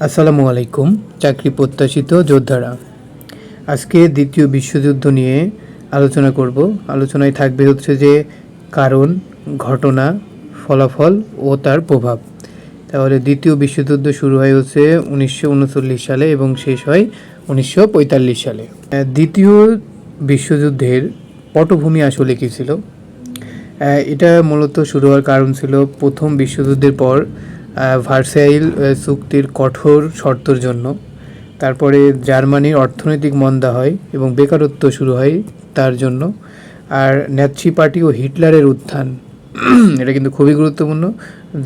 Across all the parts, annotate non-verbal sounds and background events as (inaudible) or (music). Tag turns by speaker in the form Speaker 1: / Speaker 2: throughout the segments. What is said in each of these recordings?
Speaker 1: আসসালামু আলাইকুম, চাকরি প্রত্যাশিত যোদ্ধারা। আজকে দ্বিতীয় বিশ্বযুদ্ধ নিয়ে আলোচনা করব। আলোচনায় থাকবে হচ্ছে যে, কারণ, ঘটনা, ফলাফল ও তার প্রভাব। তাহলে দ্বিতীয় বিশ্বযুদ্ধ শুরু হয় হচ্ছে উনিশশো উনচল্লিশ সালে এবং শেষ হয় উনিশশো পঁয়তাল্লিশ সালে। দ্বিতীয় বিশ্বযুদ্ধের পটভূমি আসলে কী ছিল? এটা মূলত শুরু হওয়ার কারণ ছিল প্রথম বিশ্বযুদ্ধের পর ভার্সাইল চুক্তির কঠোর শর্তর জন্য। তারপরে জার্মানির অর্থনৈতিক মন্দা হয় এবং বেকারত্ব শুরু হয় তার জন্য। আর ন্যাৎসি পার্টি ও হিটলারের উত্থান, (clears throat) এটা কিন্তু খুবই গুরুত্বপূর্ণ,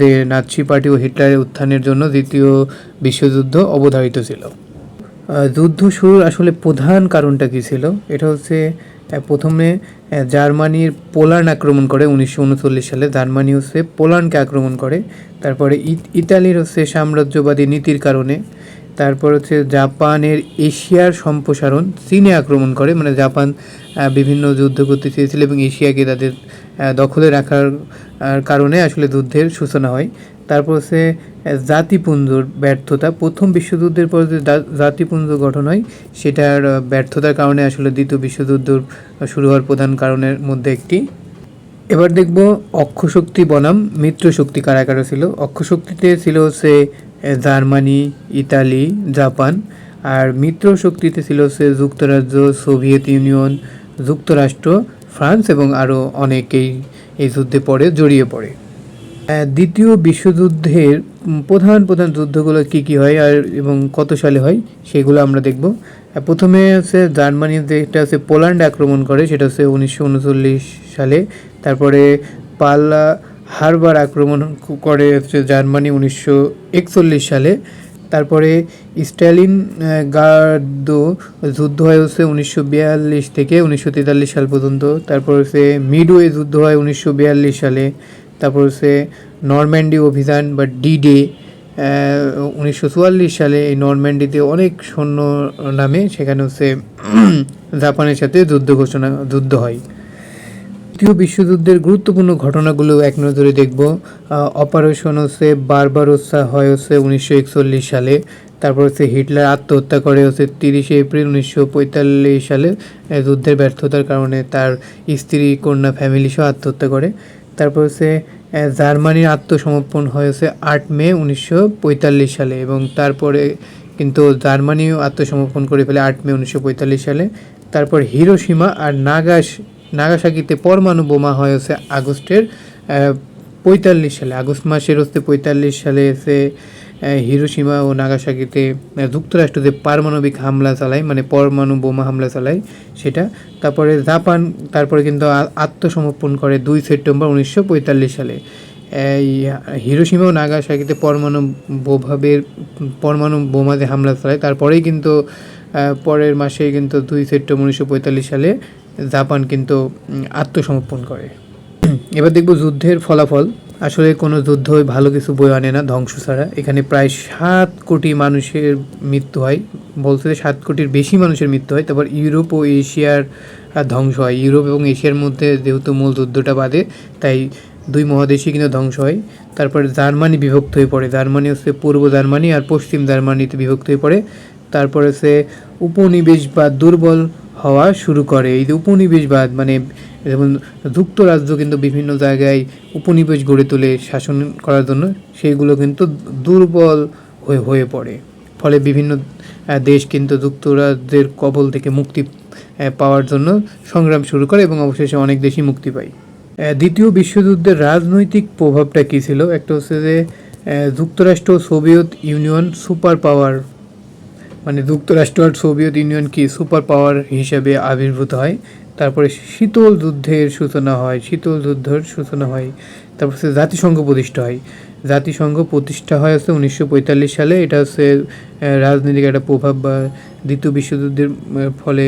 Speaker 1: যে নাৎসি পার্টি ও হিটলারের উত্থানের জন্য দ্বিতীয় বিশ্বযুদ্ধ অবধারিত ছিল। যুদ্ধ শুরুর আসলে প্রধান কারণটা কী ছিল? এটা হচ্ছে প্রথমে জার্মানির পোল্যান্ড আক্রমণ করে উনিশশো উনচল্লিশ সালে। জার্মানি হচ্ছে পোল্যান্ডকে আক্রমণ করে। তারপরে ইত- ইতালির হচ্ছে সাম্রাজ্যবাদী নীতির কারণে। তারপর হচ্ছে জাপানের এশিয়ার সম্প্রসারণ চীনে আক্রমণ করে। মানে জাপান বিভিন্ন যুদ্ধ করতে চেয়েছিল এবং এশিয়াকে তাদের দখলে রাখার কারণে আসলে যুদ্ধের সূচনা হয়। তারপর হচ্ছে জাতিপুঞ্জর ব্যর্থতা। প্রথম বিশ্বযুদ্ধের পর যে জাতিপুঞ্জ গঠন হয়, সেটার ব্যর্থতার কারণে আসলে দ্বিতীয় বিশ্বযুদ্ধ শুরু হওয়ার প্রধান কারণের মধ্যে একটি। এবার দেখব অক্ষশক্তি বনাম, মিত্র শক্তি কারা কারা ছিল? অক্ষশক্তিতে ছিল হচ্ছে জার্মানি, ইতালি, জাপান। আর মিত্র শক্তিতে ছিল হচ্ছে যুক্তরাজ্য, সোভিয়েত ইউনিয়ন, যুক্তরাষ্ট্র, ফ্রান্স এবং আরও অনেকেই এই যুদ্ধে পরে জড়িয়ে পড়ে। দ্বিতীয় বিশ্বযুদ্ধের প্রধান প্রধান যুদ্ধগুলো কি কি হয় আর এবং কত সালে হয় সেগুলো আমরা দেখব। প্রথমে হচ্ছে জার্মানি যেটা হচ্ছে পোল্যান্ড আক্রমণ করে, সেটা হচ্ছে উনিশশো উনচল্লিশ সালে। তারপরে পাল্লা হারবার আক্রমণ করে হচ্ছে জার্মানি উনিশশো একচল্লিশ সালে। তারপরে স্ট্যালিন গার্ড যুদ্ধ হয় হচ্ছে উনিশশো বিয়াল্লিশ থেকে উনিশশো তেতাল্লিশ সাল পর্যন্ত। তারপর হচ্ছে মিডওয়ে যুদ্ধ হয় উনিশশো বিয়াল্লিশ সালে। তারপর হচ্ছে নরম্যান্ডি অভিযান বা ডি ডে উনিশশো চুয়াল্লিশ সালে এই নরম্যান্ডিতে অনেক সৈন্য নামে সেখানে হচ্ছে (clears throat) জাপানের সাথে যুদ্ধ ঘোষণা, যুদ্ধ হয়। দ্বিতীয় বিশ্বযুদ্ধের গুরুত্বপূর্ণ ঘটনাগুলো এক নজরে দেখব। অপারেশন হচ্ছে বারবার বারবারোসা হয় হচ্ছে উনিশশো একচল্লিশ সালে। তারপর হচ্ছে হিটলার আত্মহত্যা করে হচ্ছে তিরিশে এপ্রিল উনিশশো পঁয়তাল্লিশ সালে যুদ্ধের ব্যর্থতার কারণে তার স্ত্রী, কন্যা ফ্যামিলি সহ আত্মহত্যা করে। তারপর হচ্ছে জার্মানির আত্মসমর্পণ হয়েছে আট মে উনিশশো পঁয়তাল্লিশ সালে এবং তারপরে কিন্তু জার্মানিও আত্মসমর্পণ করে ফেলে আট মে উনিশশো পঁয়তাল্লিশ সালে। তারপর হিরোসীমা আর নাগাস নাগাসাকিতে পরমাণু বোমা হয়েছে আগস্টের পঁয়তাল্লিশ সালে। আগস্ট মাসের হচ্ছে পঁয়তাল্লিশ সালে এসে হিরোসীমা ও নাগাসাকিতে যুক্তরাষ্ট্র যে পারমাণবিক হামলা চালায় মানে পরমাণু বোমা হামলা চালায় সেটা। তারপরে জাপান, তারপরে কিন্তু আত্মসমর্পণ করে দুই সেপ্টেম্বর উনিশশো পঁয়তাল্লিশ সালে। এই হিরোসীমা ও নাগাসাকিতে পরমাণু বোভাবের, পরমাণু বোমাতে হামলা চালায়। তারপরেই কিন্তু পরের মাসে কিন্তু দুই সেপ্টেম্বর উনিশশো পঁয়তাল্লিশ সালে জাপান কিন্তু আত্মসমর্পণ করে। এবার দেখব যুদ্ধের ফলাফল। আসলে কোনো যুদ্ধই ভালো কিছু বই আনে না ধ্বংস ছাড়া। এখানে প্রায় সাত কোটি মানুষের মৃত্যু হয়। বলতে সাত কোটির বেশি মানুষের মৃত্যু হয়। তারপর ইউরোপ ও এশিয়ার ধ্বংস হয়। ইউরোপ এবং এশিয়ার মধ্যে যেহেতু মূল যুদ্ধটা বাদে, তাই দুই মহাদেশই কিন্তু ধ্বংস হয়। তারপর জার্মানি বিভক্ত হয়ে পড়ে। জার্মানি হচ্ছে পূর্ব জার্মানি আর পশ্চিম জার্মানিতে বিভক্ত হয়ে পড়ে। তারপর হচ্ছে উপনিবেশবাদ দুর্বল হওয়া শুরু করে। এই যে উপনিবেশবাদ মানে যেমন যুক্তরাজ্য কিন্তু বিভিন্ন জায়গায় উপনিবেশ গড়ে তোলে শাসন করার জন্য, সেইগুলো কিন্তু দুর্বল হয়ে হয়ে পড়ে। ফলে বিভিন্ন দেশ কিন্তু যুক্তরাজ্যের কবল থেকে মুক্তি পাওয়ার জন্য সংগ্রাম শুরু করে এবং অবশেষে অনেক দেশই মুক্তি পায়। দ্বিতীয় বিশ্বযুদ্ধের রাজনৈতিক প্রভাবটা কী ছিল? একটা হচ্ছে যে যুক্তরাষ্ট্র সোভিয়েত ইউনিয়ন সুপার পাওয়ার মানে যুক্তরাষ্ট্র আর সোভিয়েত ইউনিয়ন কি সুপার পাওয়ার হিসেবে আবির্ভূত হয়? তারপরে শীতল যুদ্ধের সূচনা হয়, শীতল যুদ্ধের সূচনা হয়, তারপর হচ্ছে জাতিসংঘ প্রতিষ্ঠা হয়। জাতিসংঘ প্রতিষ্ঠা হয় হচ্ছে উনিশশো পঁয়তাল্লিশ সালে। এটা হচ্ছে রাজনৈতিক একটা প্রভাব বা দ্বিতীয় বিশ্বযুদ্ধের ফলে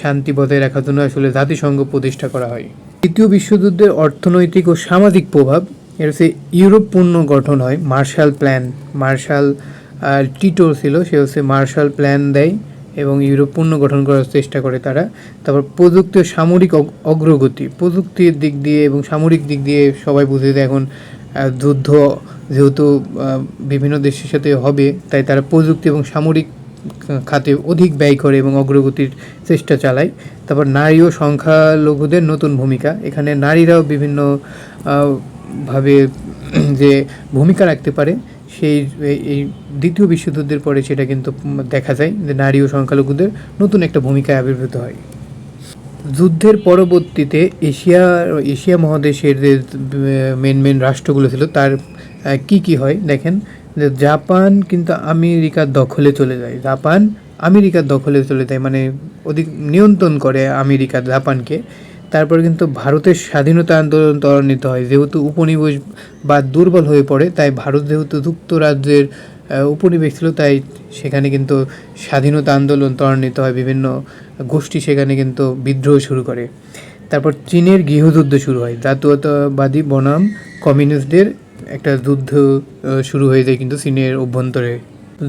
Speaker 1: শান্তি বজায় রাখার জন্য আসলে জাতিসংঘ প্রতিষ্ঠা করা হয়। দ্বিতীয় বিশ্বযুদ্ধের অর্থনৈতিক ও সামাজিক প্রভাব, এর হচ্ছে ইউরোপ পূর্ণ গঠন হয়, মার্শাল প্ল্যান, মার্শাল আর টিটো ছিল, সে হচ্ছে মার্শাল প্ল্যান দেয় এবং ইউরোপ পূর্ণ গঠন করার চেষ্টা করে তারা। তারপর প্রযুক্তি ও সামরিক অগ- অগ্রগতি, প্রযুক্তির দিক দিয়ে এবং সামরিক দিক দিয়ে সবাই বুঝে যে এখন যুদ্ধ যেহেতু বিভিন্ন দেশের সাথে হবে, তাই তারা প্রযুক্তি এবং সামরিক খাতে অধিক ব্যয় করে এবং অগ্রগতির চেষ্টা চালায়। তারপর নারী ও সংখ্যালঘুদের নতুন ভূমিকা, এখানে নারীরাও বিভিন্ন ভাবে যে ভূমিকা রাখতে পারে। সেই, এই- দ্বিতীয় বিশ্বযুদ্ধের পরে সেটা কিন্তু দেখা যায় যে নারী ও সংখ্যালঘুদের নতুন একটা ভূমিকায় আবির্ভূত হয়। যুদ্ধের পরবর্তীতে এশিয়া এশিয়া মহাদেশের যে মেন মেন রাষ্ট্রগুলো ছিল তার কি কি হয়? দেখেন যে জাপান কিন্তু আমেরিকার দখলে চলে যায়। জাপান আমেরিকার দখলে চলে যায় মানে অধিক নিয়ন্ত্রণ করে আমেরিকা জাপানকে। তারপর কিন্তু ভারতের স্বাধীনতা আন্দোলন ত্বরান্বিত হয়। যেহেতু উপনিবেশ বা দুর্বল হয়ে পড়ে, তাই ভারত যেহেতু যুক্তরাজ্যের উপনিবেশ ছিল, তাই সেখানে কিন্তু স্বাধীনতা আন্দোলন ত্বরান্বিত হয়। বিভিন্ন গোষ্ঠী সেখানে কিন্তু বিদ্রোহ শুরু করে। তারপর চীনের গৃহযুদ্ধ শুরু হয়। জাতীয়তাবাদী বনাম কমিউনিস্টদের একটা যুদ্ধ শুরু হয়ে যায় কিন্তু চীনের অভ্যন্তরে।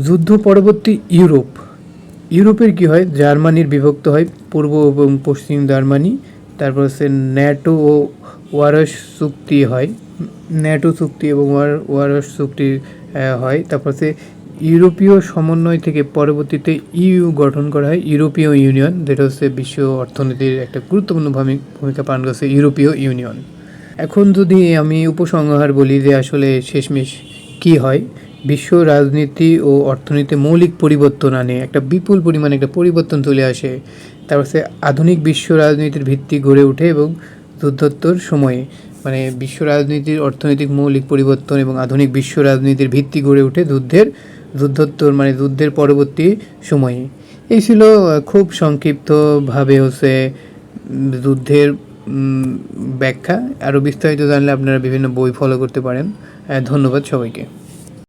Speaker 1: যুদ্ধ পরবর্তী ইউরোপ। ইউরোপের কি হয়? জার্মানির বিভক্ত হয়। পূর্ব এবং পশ্চিম জার্মানি তারপর হচ্ছে ন্যাটো ও ওয়ারস চুক্তি হয়। ন্যাটো চুক্তি এবং ওয়ার ওয়ারস চুক্তি হয়। তারপর হচ্ছে ইউরোপীয় সমন্বয় থেকে পরবর্তীতে ইউ গঠন করা হয়, ইউরোপীয় ইউনিয়ন, যেটা হচ্ছে বিশ্ব অর্থনীতির একটা গুরুত্বপূর্ণ ভূমি- ভূমিকা পালন করছে ইউরোপীয় ইউনিয়ন। এখন যদি আমি উপসংহার বলি যে আসলে শেষমেশ কি হয় বিশ্ব রাজনীতি ও অর্থনীতিতে মৌলিক পরিবর্তন আনে। একটা বিপুল পরিমাণে একটা পরিবর্তন চলে আসে। তারপর সে আধুনিক বিশ্ব রাজনীতির ভিত্তি গড়ে ওঠে এবং যুদ্ধোত্তর সময়ে। মানে বিশ্ব রাজনীতির অর্থনৈতিক মৌলিক পরিবর্তন এবং আধুনিক বিশ্ব রাজনীতির ভিত্তি গড়ে ওঠে যুদ্ধের, যুদ্ধোত্তর মানে যুদ্ধের পরবর্তী সময়ে। এই ছিল খুব সংক্ষিপ্তভাবে হচ্ছে যুদ্ধের ব্যাখ্যা। আরও বিস্তারিত জানলে আপনারা বিভিন্ন বই ফলো করতে পারেন। ধন্যবাদ সবাইকে।